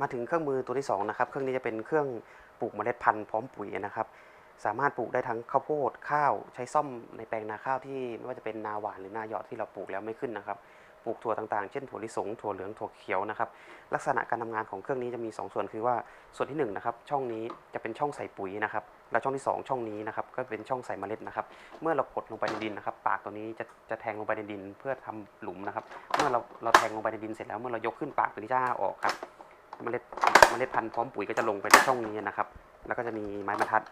มาถึงเครื่องมือตัวที่สองนะครับ เครื่องนี้จะเป็นเครื่องปลูกเมล็ดพันธุ์พร้อมปุ๋ยนะครับ สามารถปลูกได้ทั้งข้าวโพดข้าวใช้ซ่อมในแปลงนาข้าวที่ไม่ว่าจะเป็นนาหวานหรือนาหยอดที่เราปลูกแล้วไม่ขึ้นนะครับปลูกถั่วต่างๆ เช่นถั่วลิสง ถั่วเหลือง ถั่วเขียวนะครับ ลักษณะการทำงานของเครื่องนี้จะมี 2 ส่วนคือว่าส่วนที่1นนะครับ ช่องนี้จะเป็นช่องใส่ปุ๋ยนะครับ แล้วช่องที่ 2 ช่องนี้นะครับ ก็เป็นช่องใส่เมล็ดนะครับ เมื่อเรากดลงไปในดินนะครับ ปากตัวนี้จะจะแทงลงไปในดินเพื่อทำหลุมนะครับ เมื่อเราเราแทงลงไปในดินเสร็จแล้ว เมื่อเรายกขึ้นปากตัวนี้จะออกครับ เมล็ดเมล็ดพันธุ์พร้อมปุ๋ยก็จะลงไปในช่องนี้นะครับ แล้วก็จะมีไม้บรรทัด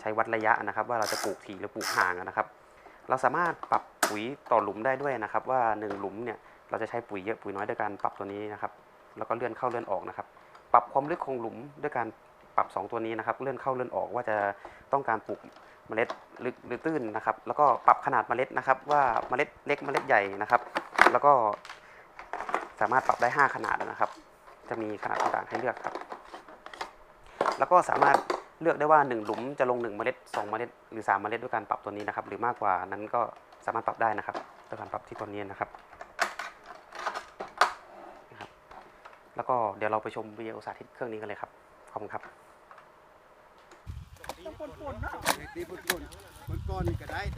ใช้วัดระยะนะครับ ว่าเราจะปลูกถี่หรือปลูกห่างนะครับ เราสามารถปรับปุ๋ยต่อหลุมได้ด้วยนะครับ ว่าหนึ่งหลุมเนี่ยเราจะใช้ปุ๋ยเยอะปุ๋ยน้อยด้วยการปรับตัวนี้นะครับ แล้วก็เลื่อนเข้าเลื่อนออกนะครับ ปรับความลึกของหลุมด้วยการปรับ 2 ตัวนี้นะครับ เลื่อนเข้าเลื่อนออกว่าจะต้องการปลูกเมล็ดลึกหรือตื้นนะครับ แล้วก็ปรับขนาดเมล็ดนะครับ ว่าเมล็ดเล็กเมล็ดใหญ่นะครับ แล้วก็สามารถปรับได้ 5 ขนาดนะครับ จะมีขนาดต่างๆให้เลือกครับ แล้วก็สามารถเลือกได้ว่า 1 หลุมจะลง 1 เมล็ด 2 เมล็ด หรือ 3 เมล็ดด้วยการปรับตัวนี้นะครับ หรือมากกว่านั้นก็สามารถปรับได้นะครับด้วยการปรับที่ตัวนี้นะครับนะครับ แล้วก็เดี๋ยวเราไปชมวิดีโอสาธิตเครื่องนี้กันเลยครับ ขอบคุณครับต้องปนๆเนาะตีปุ่นๆปุ่นๆนี่ก็ได้แต่ว่า